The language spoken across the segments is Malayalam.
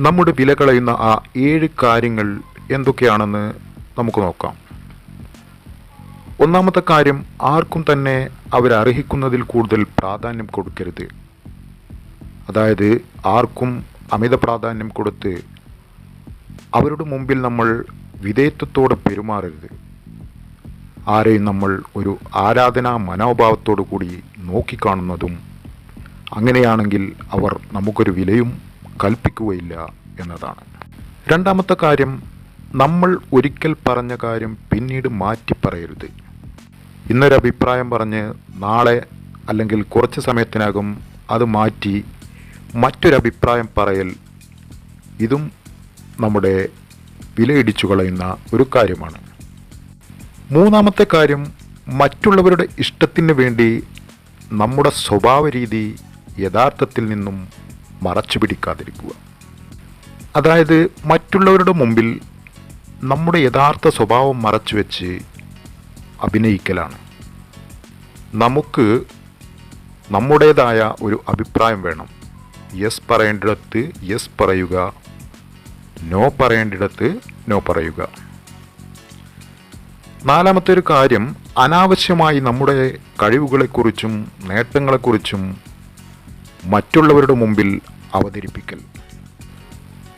നമ്മുടെ വില കളയുന്ന ആ ഏഴ് കാര്യങ്ങൾ എന്തൊക്കെയാണെന്ന് നമുക്ക് നോക്കാം. ഒന്നാമത്തെ കാര്യം ആർക്കും തന്നെ അവരർഹിക്കുന്നതിൽ കൂടുതൽ പ്രാധാന്യം കൊടുക്കരുത്. അതായത് ആർക്കും അമിത പ്രാധാന്യം കൊടുത്ത് അവരുടെ മുമ്പിൽ നമ്മൾ വിധേയത്വത്തോടെ പെരുമാറരുത്. ആരെയും നമ്മൾ ഒരു ആരാധനാ മനോഭാവത്തോടു കൂടി നോക്കിക്കാണുന്നതും അങ്ങനെയാണെങ്കിൽ അവർ നമുക്കൊരു വിലയും കൽപ്പിക്കുകയില്ല എന്നതാണ്. രണ്ടാമത്തെ കാര്യം നമ്മൾ ഒരിക്കൽ പറഞ്ഞ കാര്യം പിന്നീട് മാറ്റി പറയരുത്. ഇന്നൊരു അഭിപ്രായം പറഞ്ഞ് നാളെ അല്ലെങ്കിൽ കുറച്ച് സമയത്തിനകം അത് മാറ്റി മറ്റൊരഭിപ്രായം പറയൽ ഇതും നമ്മുടെ വിലയിടിച്ചു കളയുന്ന ഒരു കാര്യമാണ്. മൂന്നാമത്തെ കാര്യം മറ്റുള്ളവരുടെ ഇഷ്ടത്തിന് വേണ്ടി നമ്മുടെ സ്വഭാവ രീതി യഥാർത്ഥത്തിൽ നിന്നും മറച്ചു പിടിക്കാതിരിക്കുക അതായത് മറ്റുള്ളവരുടെ മുമ്പിൽ നമ്മുടെ യഥാർത്ഥ സ്വഭാവം മറച്ചു വെച്ച് അഭിനയിക്കലാണ്. നമുക്ക് നമ്മുടേതായ ഒരു അഭിപ്രായം വേണം. യെസ് പറയേണ്ടിടത്ത് യെസ് പറയുക. നോ പറയേണ്ടിടത്ത് നോ പറയുക. നാലാമത്തെ ഒരു കാര്യം അനാവശ്യമായി നമ്മുടെ കഴിവുകളെക്കുറിച്ചും നേട്ടങ്ങളെക്കുറിച്ചും മറ്റുള്ളവരുടെ മുമ്പിൽ അവതരിപ്പിക്കൽ.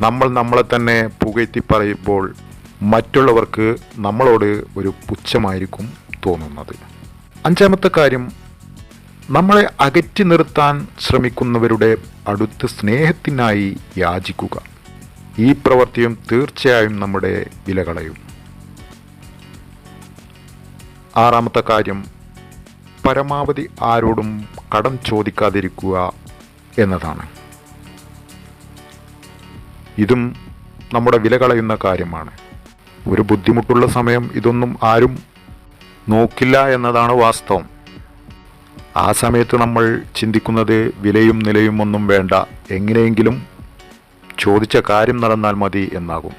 നമ്മൾ നമ്മളെ തന്നെ പുകഴ്ത്തി പറയുമ്പോൾ മറ്റുള്ളവർക്ക് നമ്മളോട് ഒരു പുച്ഛമായിരിക്കും തോന്നുന്നത്. അഞ്ചാമത്തെ കാര്യം നമ്മളെ അകറ്റി നിർത്താൻ ശ്രമിക്കുന്നവരുടെ അടുത്ത് സ്നേഹത്തിനായി യാചിക്കുക. ഈ പ്രവൃത്തിയും തീർച്ചയായും നമ്മുടെ വില കളയും ആറാമത്തെ കാര്യം പരമാവധി ആരോടും കടം ചോദിക്കാതിരിക്കുക എന്നതാണ്. ഇതും നമ്മുടെ വില കളയുന്ന കാര്യമാണ്. ഒരു ബുദ്ധിമുട്ടുള്ള സമയം ഇതൊന്നും ആരും നോക്കില്ല എന്നതാണ് വാസ്തവം. ആ സമയത്ത് നമ്മൾ ചിന്തിക്കുന്നത് വിലയും നിലയും ഒന്നും വേണ്ട. എങ്ങനെയെങ്കിലും ചോദിച്ച കാര്യം നടന്നാൽ മതി എന്നാകും.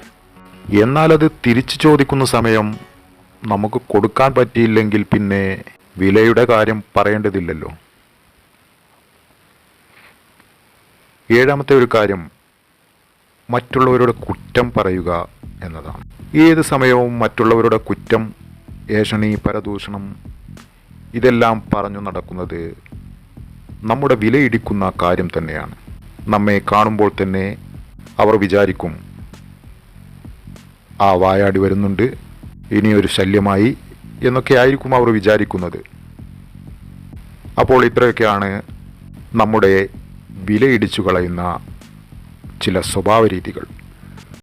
എന്നാൽ അത് തിരിച്ചു ചോദിക്കുന്ന സമയം നമുക്ക് കൊടുക്കാൻ പറ്റിയില്ലെങ്കിൽ പിന്നെ വിലയുടെ കാര്യം പറയേണ്ടതില്ലല്ലോ. ഏഴാമത്തെ ഒരു കാര്യം മറ്റുള്ളവരുടെ കുറ്റം പറയുക എന്നതാണ്. ഏത് സമയവും മറ്റുള്ളവരുടെ കുറ്റം ഏഷണി പരദൂഷണം ഇതെല്ലാം പറഞ്ഞു നടക്കുന്നത് നമ്മുടെ വിലയിടിക്കുന്ന കാര്യം തന്നെയാണ്. നമ്മെ കാണുമ്പോൾ തന്നെ അവർ വിചാരിക്കും ആ വായാടി വരുന്നുണ്ട് ഇനിയൊരു ശല്യമായി എന്നൊക്കെ ആയിരിക്കും അവർ വിചാരിക്കുന്നത്. അപ്പോൾ ഇത്രയൊക്കെയാണ് നമ്മുടെ വിലയിടിച്ചു കളയുന്ന ചില സ്വഭാവ രീതികൾ